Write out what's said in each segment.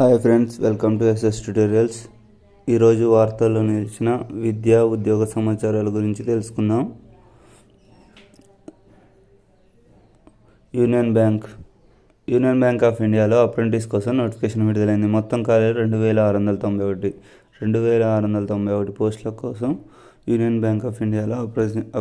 Hi friends welcome to SS tutorials. ఈరోజు వార్తల్లో నిలిచిన విద్యా ఉద్యోగ సమాచారాల గురించి తెలుసుకుందాం. Union bank. Union bank of ఇండియాలో అప్రెంటిస్ కోసం నోటిఫికేషన్ విడుదలైంది. మొత్తం ఖాళీలు రెండు వేల ఆరు వందల తొంభై ఒకటి. రెండు వేల ఆరు వందల తొంభై ఒకటి పోస్టుల కోసం యూనియన్ బ్యాంక్ ఆఫ్ ఇండియాలో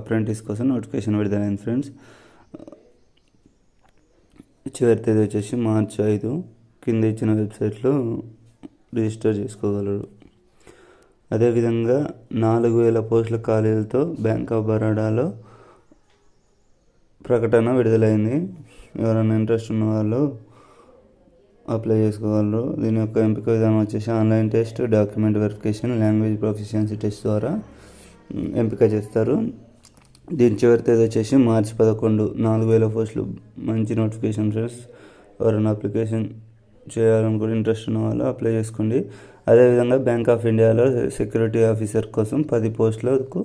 అప్రెంటిస్ కోసం నోటిఫికేషన్ విడుదలైంది ఫ్రెండ్స్. చివరి తేదీ వచ్చేసి మార్చి ఐదు. కింద ఇచ్చిన వెబ్సైట్లో రిజిస్టర్ చేసుకోగలరు. అదేవిధంగా నాలుగు వేల పోస్టుల ఖాళీలతో బ్యాంక్ ఆఫ్ బరోడాలో ప్రకటన విడుదలైంది. ఎవరైనా ఇంట్రెస్ట్ ఉన్న వాళ్ళు అప్లై చేసుకోగలరు. దీని యొక్క ఎంపిక విధానం వచ్చేసి online test document verification language proficiency test ద్వారా ఎంపిక చేస్తారు. దీని చివరి తేదీ వచ్చేసి మార్చి పదకొండు. నాలుగు వేల పోస్టులు మంచి నోటిఫికేషన్ ఫ్రెండ్స్ ఎవరైనా అప్లికేషన్ చేయాలనుకుని ఇంట్రెస్ట్ ఉన్న వాళ్ళు అప్లై చేసుకోండి. అదేవిధంగా బ్యాంక్ ఆఫ్ ఇండియాలో సెక్యూరిటీ ఆఫీసర్ కోసం పది పోస్టులకు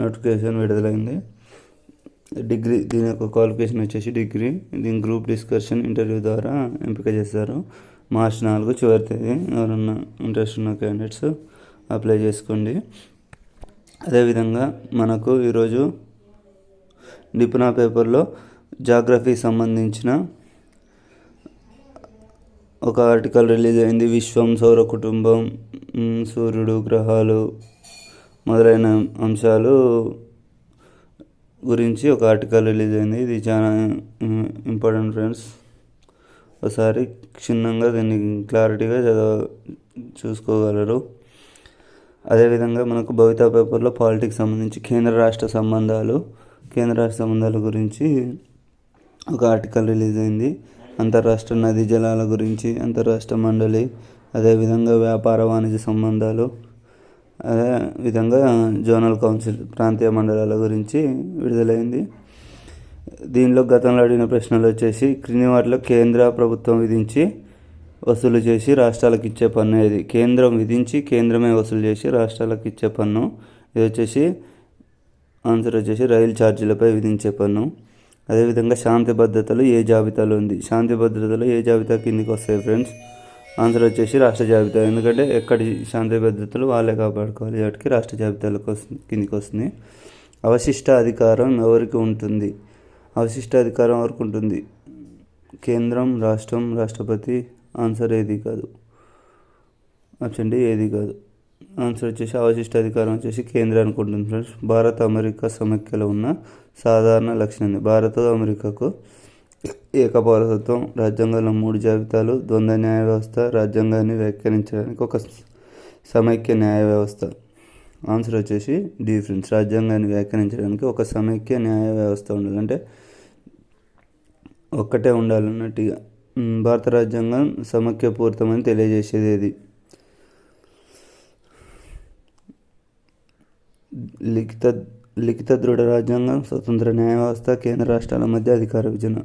నోటిఫికేషన్ విడుదలైంది. డిగ్రీ దీని యొక్క క్వాలిఫికేషన్ వచ్చేసి డిగ్రీ దీని గ్రూప్ డిస్కషన్ ఇంటర్వ్యూ ద్వారా ఎంపిక చేస్తారు. మార్చ్ నాలుగు చివరి తేదీ ఎవరన్నా ఇంట్రెస్ట్ ఉన్న క్యాండిడేట్స్ అప్లై చేసుకోండి. అదేవిధంగా మనకు ఈరోజు నిపుణ పేపర్లో జాగ్రఫీ సంబంధించిన ఒక ఆర్టికల్ రిలీజ్ అయింది. విశ్వం సౌర కుటుంబం సూర్యుడు గ్రహాలు మొదలైన అంశాలు గురించి ఒక ఆర్టికల్ రిలీజ్ అయింది. ఇది చాలా ఇంపార్టెంట్ ఫ్రెండ్స్ ఒకసారి క్షుణ్ణంగా దీన్ని క్లారిటీగా చదవ చూసుకోగలరు. అదేవిధంగా మనకు భవితా పేపర్లో పాలిటిక్స్ సంబంధించి కేంద్ర రాష్ట్ర సంబంధాలు కేంద్ర రాష్ట్ర సంబంధాల గురించి ఒక ఆర్టికల్ రిలీజ్ అయింది. అంతర్రాష్ట్ర నదీ జలాల గురించి అంతర్రాష్ట్ర మండలి అదేవిధంగా వ్యాపార వాణిజ్య సంబంధాలు అదే విధంగా జోనల్ కౌన్సిల్ ప్రాంతీయ మండలాల గురించి విడుదలైంది. దీనిలో గతంలో అడిగిన ప్రశ్నలు వచ్చేసి క్రింది వాటిలో కేంద్ర ప్రభుత్వం విధించి వసూలు చేసి రాష్ట్రాలకు ఇచ్చే పన్ను ఇది కేంద్రం విధించి కేంద్రమే వసూలు చేసి రాష్ట్రాలకు ఇచ్చే పన్ను. ఇది వచ్చేసి ఆన్సర్ వచ్చేసి రైలు ఛార్జీలపై విధించే పన్ను. అదేవిధంగా శాంతి భద్రతలు ఏ జాబితాలో ఉంది? శాంతి భద్రతలు ఏ జాబితా కిందికి వస్తాయి ఫ్రెండ్స్ ఆన్సర్ వచ్చేసి రాష్ట్ర జాబితా. ఎందుకంటే ఎక్కడి శాంతి భద్రతలు వాళ్ళే కాపాడుకోవాలి. వాటికి రాష్ట్ర జాబితాలకు వస్తుంది కిందికి వస్తుంది. అవశిష్ట అధికారం ఎవరికి ఉంటుంది? అవశిష్ట అధికారం ఎవరికి ఉంటుంది? కేంద్రం రాష్ట్రం రాష్ట్రపతి? ఆన్సర్ ఏది కాదు. ఆప్షన్ డి ఏది కాదు. ఆన్సర్ వచ్చేసి అవశిష్ట అధికారం వచ్చేసి కేంద్ర అనుకుంటుంది ఫ్రెండ్స్ భారత్ అమెరికా సమైక్యలో ఉన్న సాధారణ లక్షణం భారత అమెరికాకు ఏకపౌరసత్వం రాజ్యాంగంలో మూడు జాబితాలు ద్వంద్వ న్యాయ వ్యవస్థ రాజ్యాంగాన్ని వ్యాఖ్యానించడానికి ఒక సమైక్య న్యాయ వ్యవస్థ. ఆన్సర్ వచ్చేసి డి ఫ్రెండ్స్ రాజ్యాంగాన్ని వ్యాఖ్యానించడానికి ఒక సమైక్య న్యాయ వ్యవస్థ ఉండాలి. అంటే ఒక్కటే ఉండాలన్నట్టుగా భారత రాజ్యాంగం సమైక్యపూరితమని తెలియజేసేది లిఖిత లిఖిత దృఢ రాజ్యాంగం స్వతంత్ర న్యాయ వ్యవస్థ కేంద్ర రాష్ట్రాల మధ్య అధికార విభజన.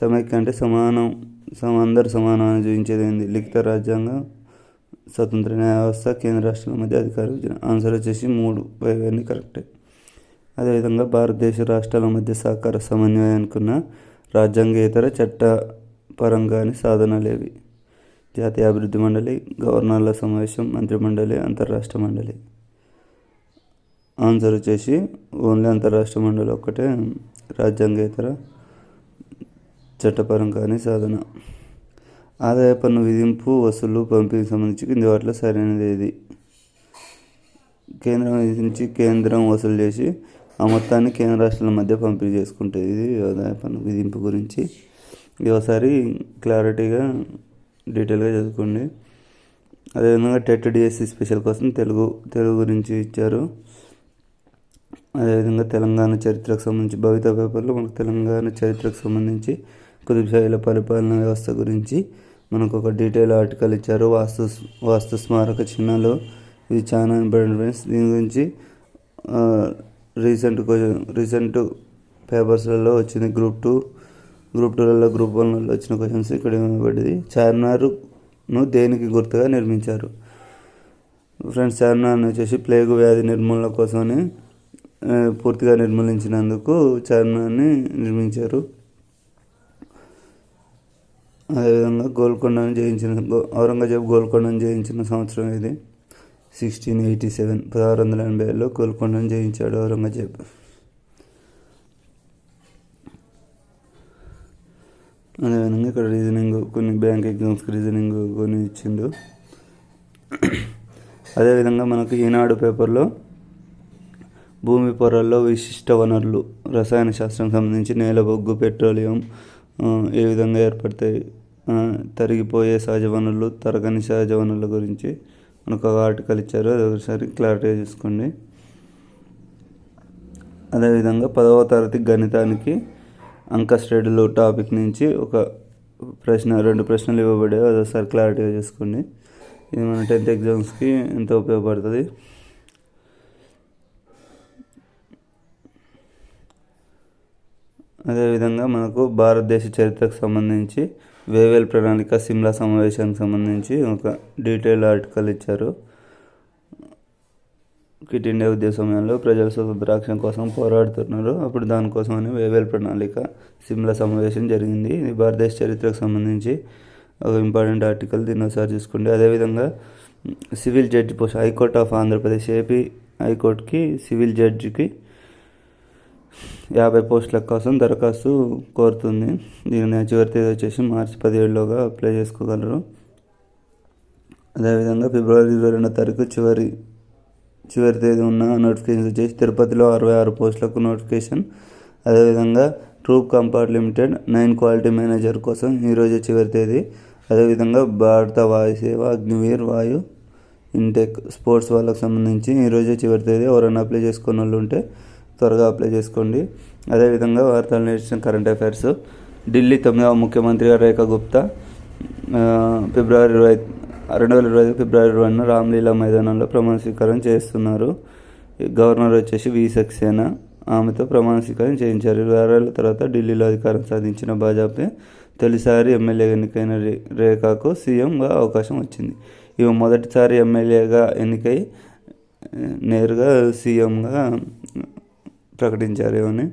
సమైక్య అంటే సమానం సమ అందరు సమానం అని చూపించేది ఏంది లిఖిత రాజ్యాంగం స్వతంత్ర న్యాయ వ్యవస్థ కేంద్ర రాష్ట్రాల మధ్య అధికార విభజన. ఆన్సర్ వచ్చేసి మూడు. అన్ని కరెక్టే అదేవిధంగా భారతదేశ రాష్ట్రాల మధ్య సహకార సమన్వయానికి ఉన్న రాజ్యాంగేతర చట్ట పరంగాని సాధనలేవి. జాతీయ అభివృద్ధి మండలి గవర్నర్ల సమావేశం మంత్రిమండలి అంతర్రాష్ట్ర మండలి. ఆన్సర్ వచ్చేసి ఓన్లీ అంతర్రాష్ట్ర మండలి ఒక్కటే రాజ్యాంగేతర చట్టపరం కానీ సాధన. ఆదాయ పన్ను విధింపు వసూలు పంపిణీకి సంబంధించి కింది వాటిలో సరైనది ఏది? కేంద్రం విధించి కేంద్రం వసూలు చేసి ఆ మొత్తాన్ని కేంద్ర రాష్ట్రాల మధ్య పంపిణీ చేసుకుంటుంది ఇది ఆదాయ పన్ను విధింపు గురించి. ఒకసారి క్లారిటీగా డీటెయిల్గా చదువుకోండి. అదేవిధంగా టెట్ డిఎస్సి స్పెషల్ కోసం తెలుగు తెలుగు గురించి ఇచ్చారు. అదేవిధంగా తెలంగాణ చరిత్రకు సంబంధించి భవిత పేపర్లో మనకు తెలంగాణ చరిత్రకు సంబంధించి కుతుబ్షాహీల పరిపాలన వ్యవస్థ గురించి మనకు ఒక డీటెయిల్ ఆర్టికల్ ఇచ్చారు. వాస్తు వాస్తు స్మారక చిహ్నాలు. ఇది చాలా ఇంపార్టెంట్ ఫ్రెండ్స్. దీని గురించి రీసెంట్ రీసెంట్ పేపర్స్లలో వచ్చింది గ్రూప్ టూ గ్రూప్ టూలలో గ్రూప్ వన్లలో వచ్చిన క్వశ్చన్స్ ఇక్కడ ఇవ్వబడింది చార్మినార్ను దేనికి గుర్తుగా నిర్మించారు? ఫ్రెండ్స్ చార్మినార్ని వచ్చేసి ప్లేగు వ్యాధి నిర్మూలన కోసమని పూర్తిగా నిర్మూలించినందుకు చార్మినార్ని నిర్మించారు. అదేవిధంగా గోల్కొండను జయించిన గో- ఔరంగజేబ్ గోల్కొండను జయించిన సంవత్సరం ఇది. సిక్స్టీన్ ఎయిటీ సెవెన్ పదహారు వందల ఎనభై ఏడులో గోల్కొండను జయించాడు ఔరంగజేబ్. అదేవిధంగా ఇక్కడ రీజనింగ్ కొన్ని బ్యాంక్ ఎగ్జామ్స్కి రీజనింగ్ కొన్ని ఇచ్చిండు. అదేవిధంగా మనకు ఈనాడు పేపర్లో భూమి పొరల్లో విశిష్ట వనరులు రసాయన శాస్త్రం సంబంధించి నేల బొగ్గు పెట్రోలియం ఏ విధంగా ఏర్పడతాయి? తరిగిపోయే సహజ వనరులు తరగని సహజ వనరుల గురించి మనకు ఒక ఆర్టికల్ ఇచ్చారు. అది ఒకసారి క్లారిటీ చూసుకోండి. అదేవిధంగా పదవ తరగతి గణితానికి అంక స్టడీలు టాపిక్ నుంచి ఒక ప్రశ్న రెండు ప్రశ్నలు ఇవ్వబడాయి అది ఒకసారి క్లారిటీగా చూసుకోండి. ఇది మన టెన్త్ ఎగ్జామ్స్కి ఎంతో ఉపయోగపడుతుంది. అదేవిధంగా మనకు భారతదేశ చరిత్రకు సంబంధించి వేవేల్ ప్రణాళిక సిమ్లా సమావేశానికి సంబంధించి ఒక డీటెయిల్ ఆర్టికల్ ఇచ్చారు. క్విట్ ఇండియా ఉద్యమ సమయంలో ప్రజల స్వతంత్రాక్షం కోసం పోరాడుతున్నారు. అప్పుడు దానికోసమని వేవేల్ ప్రణాళిక సిమ్లా సమావేశం జరిగింది. ఇది భారతదేశ చరిత్రకు సంబంధించి ఒక ఇంపార్టెంట్ ఆర్టికల్. దీన్ని ఒకసారి చూసుకోండి. అదేవిధంగా civil judge post high court of Andhra Pradesh AP హైకోర్టుకి సివిల్ జడ్జికి యాభై పోస్టుల కోసం దరఖాస్తు కోరుతుంది. దీని చివరి తేదీ వచ్చేసి మార్చి పదిహేడులోగా అప్లై చేసుకోగలరు. అదేవిధంగా ఫిబ్రవరి ఇరవై రెండో తారీఖు చివరి చివరి తేదీ ఉన్న నోటిఫికేషన్ వచ్చేసి తిరుపతిలో అరవై ఆరు పోస్టులకు నోటిఫికేషన్. అదేవిధంగా troop comfort limited nine quality manager కోసం ఈరోజు చివరి తేదీ. అదేవిధంగా భారత వాయుసేవ అగ్నివీర్ వాయు ఇంటెక్ స్పోర్ట్స్ వాళ్ళకి సంబంధించి ఈరోజే చివరి తేదీ ఎవరైనా అప్లై చేసుకున్న వాళ్ళు ఉంటే త్వరగా అప్లై చేసుకోండి. అదేవిధంగా వార్తలు నేర్చిన కరెంట్ అఫైర్స్ ఢిల్లీ తొమ్మిదవ ముఖ్యమంత్రిగా రేఖా గుప్తా ఫిబ్రవరి ఇరవై రెండు వేల ఇరవై ఐదు ఫిబ్రవరి ఇరవైన రామ్లీలా మైదానంలో ప్రమాణ స్వీకారం చేస్తున్నారు. గవర్నర్ వచ్చేసి వి సక్సేనా ఆమెతో ప్రమాణ స్వీకారం చేయించారు. ఇరవై ఆరేళ్ళ తర్వాత ఢిల్లీలో అధికారం సాధించిన భాజపా తొలిసారి ఎమ్మెల్యే ఎన్నికైన రే- రేఖాకు సీఎంగా అవకాశం వచ్చింది. ఈమె మొదటిసారి ఎమ్మెల్యేగా ఎన్నికై నేరుగా సీఎంగా ప్రకటించారు ఏమని?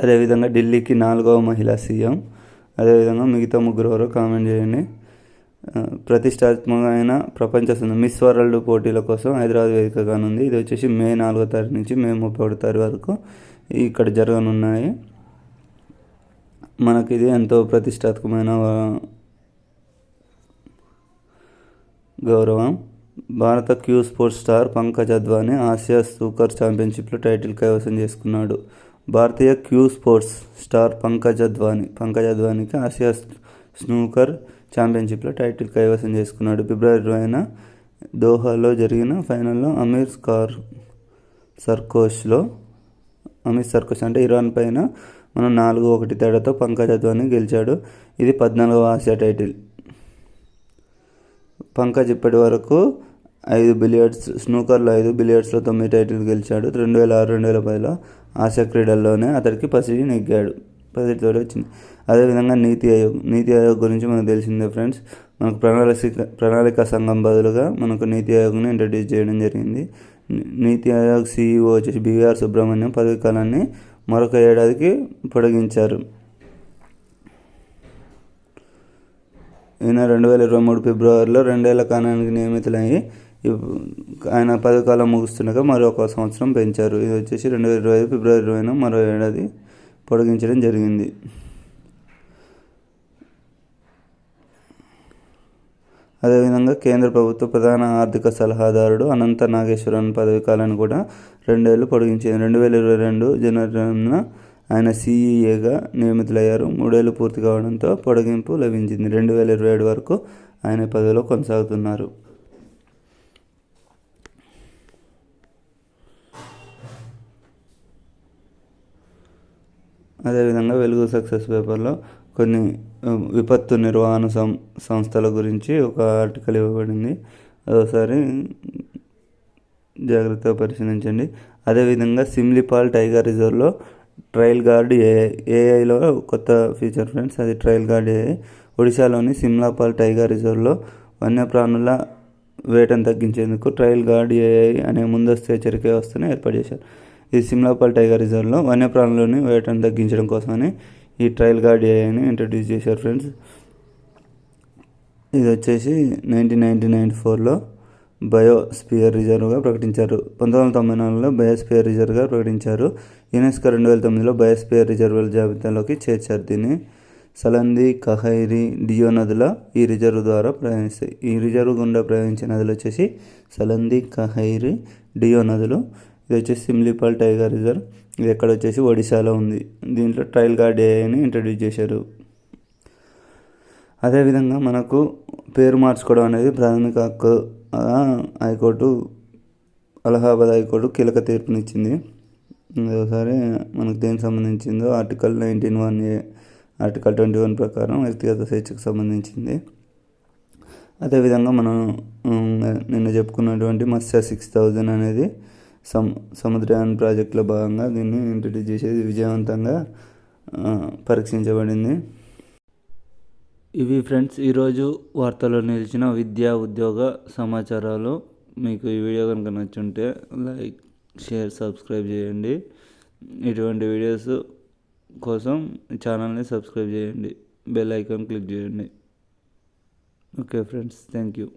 అదేవిధంగా ఢిల్లీకి నాలుగవ మహిళా సీఎం అదేవిధంగా మిగతా ముగ్గురు ఎవరో కామెంట్ చేయండి. ప్రతిష్టాత్మకమైన ప్రపంచ సుందర మిస్ వరల్డ్ పోటీల కోసం హైదరాబాద్ వేదిక కానుంది. ఇది వచ్చేసి మే నాలుగో తారీఖు నుంచి మే ముప్పై ఒకటో తారీఖు వరకు ఇక్కడ జరగనున్నాయి. మనకి ఇది ఎంతో ప్రతిష్టాత్మకమైన గౌరవం. భారత cue sports star Pankaj Advani Asia snooker ఛాంపియన్షిప్లో title కైవసం చేసుకున్నాడు. భారతీయ cue sports star Pankaj Advani Pankaj అద్వానీకి Asia snooker ఛాంపియన్షిప్లో టైటిల్ కైవసం చేసుకున్నాడు. ఫిబ్రవరి ఇరవైన దోహాలో జరిగిన ఫైనల్లో అమీర్ స్కార్ సర్కోష్లో అమీర్ సర్కోష్ అంటే ఇరాన్ పైన మనం నాలుగు ఒకటి తేడాతో పంకజ్ అద్వానీ గెలిచాడు. ఇది పద్నాలుగవ ఆసియా టైటిల్. పంకజ్ ఇప్పటి వరకు ఐదు బిలియర్డ్స్ స్నూకర్లో ఐదు బిలియర్డ్స్లో తొమ్మిది టైటిల్ గెలిచాడు. రెండు వేల ఆరు రెండు వేల పదిలో ఆసియా క్రీడల్లోనే అతడికి పసిడి నెగ్గాడు. పసిడితో వచ్చింది. అదేవిధంగా నీతి ఆయోగ్ నీతి ఆయోగ్ గురించి మనకు తెలిసిందే ఫ్రెండ్స్. మనకు ప్రణాళిక ప్రణాళిక సంఘం బదులుగా మనకు నీతి ఆయోగ్ని ఇంట్రడ్యూస్ చేయడం జరిగింది. నీతి ఆయోగ్ సీఈఓ వచ్చేసి బీవీఆర్ సుబ్రహ్మణ్యం పదవి కాలాన్ని మరొక ఏడాదికి పొడిగించారు. ఈయన రెండు వేల ఇరవై మూడు ఫిబ్రవరిలో రెండేళ్ళ కాలానికి నియమితులయ్యి ఆయన పదకాలం ముగుస్తుండగా మరో ఒక సంవత్సరం పెంచారు. ఇది వచ్చేసి రెండు వేల ఇరవై ఐదు ఫిబ్రవరి ఇరవైన మరో ఏడాది పొడిగించడం జరిగింది. అదేవిధంగా కేంద్ర ప్రభుత్వ ప్రధాన ఆర్థిక సలహాదారుడు అనంత నాగేశ్వరన్ పదవి కాలాన్ని కూడా రెండేళ్ళు పొడిగించింది రెండు వేల ఇరవై రెండు జనవరి ఆయన సీఈఏగా నియమితులయ్యారు. మూడేళ్ళు పూర్తి కావడంతో పొడిగింపు లభించింది. రెండు వేల ఇరవై ఏడు వరకు ఆయన పదవిలో కొనసాగుతున్నారు. అదేవిధంగా వెలుగు సక్సెస్ పేపర్లో కొన్ని విపత్తు నిర్వహణ సం సంస్థల గురించి ఒక ఆర్టికల్ ఇవ్వబడింది. అదొకసారి జాగ్రత్తగా పరిశీలించండి. అదేవిధంగా సిమ్లిపాల్ టైగర్ రిజర్వ్లో ట్రయల్ గార్డ్ ఏఐ ఏఐలో కొత్త ఫీచర్ ఫ్రెండ్స్ అది ట్రయల్ గార్డ్ ఏఐ ఒడిశాలోని సిమ్లాపాల్ టైగర్ రిజర్వ్లో వన్యప్రాణుల వేటను తగ్గించేందుకు ట్రయల్ గార్డ్ ఏఐ అనే ముందస్తు హెచ్చరిక వ్యవస్థను ఏర్పాటు చేశారు. ఇది సిమ్లాపాల్ టైగర్ రిజర్వ్లో వన్యప్రాణులని వేటను తగ్గించడం కోసమని ఈ ట్రయల్ గార్డ్ ఏఐని ఇంట్రడ్యూస్ చేశారు ఫ్రెండ్స్ ఇది వచ్చేసి నైన్టీన్ నైన్టీ నైన్ ఫోర్లో బయోస్పియర్ రిజర్వ్గా ప్రకటించారు. పంతొమ్మిది వందల తొంభై నాలుగులో బయోస్పియర్ రిజర్వ్గా ప్రకటించారు. యునెస్కో రెండు వేల తొమ్మిదిలో బయోస్పియర్ రిజర్వుల జాబితాలోకి చేర్చారు. దీన్ని సలంది కహైరి డియో నదుల ఈ రిజర్వ్ ద్వారా ప్రయాణిస్తాయి ఈ రిజర్వ్ గుండా ప్రయాణించే నదులు వచ్చేసి సలంది కహైరి డియో నదులు. ఇది వచ్చేసి సిమ్లీపాల్ టైగర్ రిజర్వ్. ఇది ఎక్కడ వచ్చేసి ఒడిశాలో ఉంది. దీంట్లో ట్రయల్ గార్డ్ ఏఐని ఇంట్రడ్యూస్ చేశారు. అదేవిధంగా మనకు పేరు మార్చుకోవడం అనేది ప్రాథమిక హక్కు. హైకోర్టు అలహాబాద్ హైకోర్టు కీలక తీర్పునిచ్చింది. ఒకసారి మనకు దేనికి సంబంధించిందో article nineteen one A article twenty one ప్రకారం వ్యక్తిగత స్వేచ్ఛకు సంబంధించింది. అదేవిధంగా మనం నిన్న చెప్పుకున్నటువంటి మత్స్య సిక్స్ థౌజండ్ అనేది సమ్ సముద్రయాన్ ప్రాజెక్టులో భాగంగా దీన్ని ఇంట్రడ్యూస్ చేసేది విజయవంతంగా పరీక్షించబడింది. ఇవి ఫ్రెండ్స్ ఈరోజు వార్తల్లో నిలిచిన విద్యా ఉద్యోగ సమాచారాలు. మీకు ఈ వీడియో కనుక నచ్చుంటే లైక్ షేర్ సబ్స్క్రైబ్ చేయండి. ఇటువంటి వీడియోస్ కోసం ఛానల్ని సబ్స్క్రైబ్ చేయండి. బెల్ ఐకాన్ క్లిక్ చేయండి. Okay friends thank you